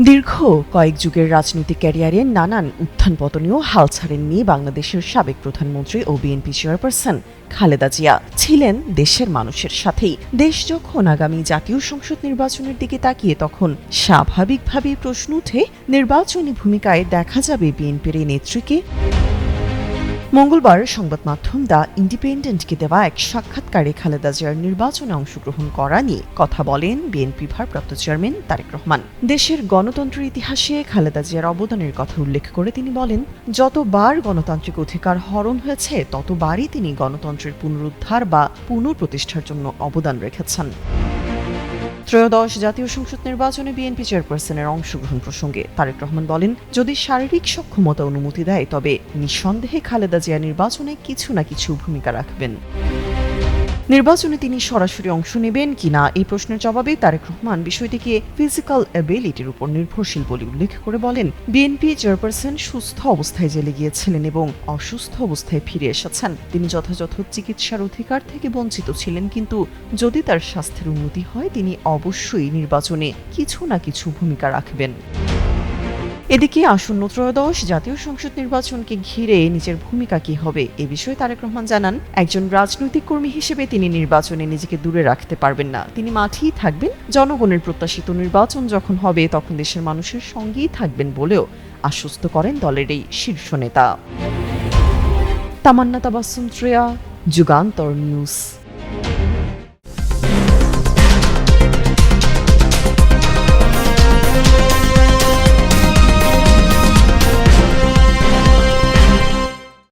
দীর্ঘ কয়েক যুগের রাজনৈতিক ক্যারিয়ারে নানান উত্থান পতনেও হাল ছাড়েননি বাংলাদেশের সাবেক প্রধানমন্ত্রী ও বিএনপি চেয়ারপারসন খালেদা জিয়া। ছিলেন দেশের মানুষের সাথেই। দেশ যখন আগামী জাতীয় সংসদ নির্বাচনের দিকে তাকিয়ে তখন স্বাভাবিকভাবেই প্রশ্ন উঠে, নির্বাচনী ভূমিকায় দেখা যাবে বিএনপির এই নেত্রীকে। মঙ্গলবার সংবাদ মাধ্যম দ্য ইন্ডিপেন্ডেন্টকে দেওয়া এক সাক্ষাৎকারে খালেদা জিয়ার নির্বাচনে অংশগ্রহণ করা নিয়ে কথা বলেন বিএনপি ভারপ্রাপ্ত চেয়ারম্যান তারেক রহমান। দেশের গণতন্ত্রের ইতিহাসে খালেদা জিয়ার অবদানের কথা উল্লেখ করে তিনি বলেন, যতবার গণতান্ত্রিক অধিকার হরণ হয়েছে, ততবারই তিনি গণতন্ত্রের পুনরুদ্ধার বা পুনঃপ্রতিষ্ঠার জন্য অবদান রেখেছেন। ত্রয়োদশ জাতীয় সংসদ নির্বাচনে বিএনপি চেয়ারপারসনের অংশগ্রহণ প্রসঙ্গে তারেক রহমান বলেন, যদি শারীরিক সক্ষমতা অনুমতি দেয়, তবে নিঃসন্দেহে খালেদা জিয়া নির্বাচনে কিছু না কিছু ভূমিকা রাখবেন। নির্বাচনে তিনি সরাসরি অংশ নেবেন কিনা এই প্রশ্নের জবাবে তারেক রহমান বিষয়টিকে ফিজিক্যাল অ্যাবিলিটির উপর নির্ভরশীল বলে উল্লেখ করে বলেন, বিএনপি চেয়ারপারসন সুস্থ অবস্থায় জেলে গিয়েছিলেন এবং অসুস্থ অবস্থায় ফিরে এসেছেন। তিনি যথাযথ চিকিৎসার অধিকার থেকে বঞ্চিত ছিলেন, কিন্তু যদি তার স্বাস্থ্যের উন্নতি হয়, তিনি অবশ্যই নির্বাচনে কিছু না কিছু ভূমিকা রাখবেন। এদিকে আসন্ন ত্রয়োদশ জাতীয় সংসদ নির্বাচনকে ঘিরে নিজের ভূমিকা কি হবে এ বিষয়ে তারেক রহমান জানান, একজন রাজনৈতিক কর্মী হিসেবে তিনি নির্বাচনে নিজেকে দূরে রাখতে পারবেন না। তিনি মাঠেই থাকবেন, জনগণের প্রত্যাশিত নির্বাচন যখন হবে তখন দেশের মানুষের সঙ্গেই থাকবেন বলেও আশ্বস্ত করেন দলের এই শীর্ষ নেতা। তামান্না তাবাসুম ত্রেয়া, যুগান্তর নিউজ।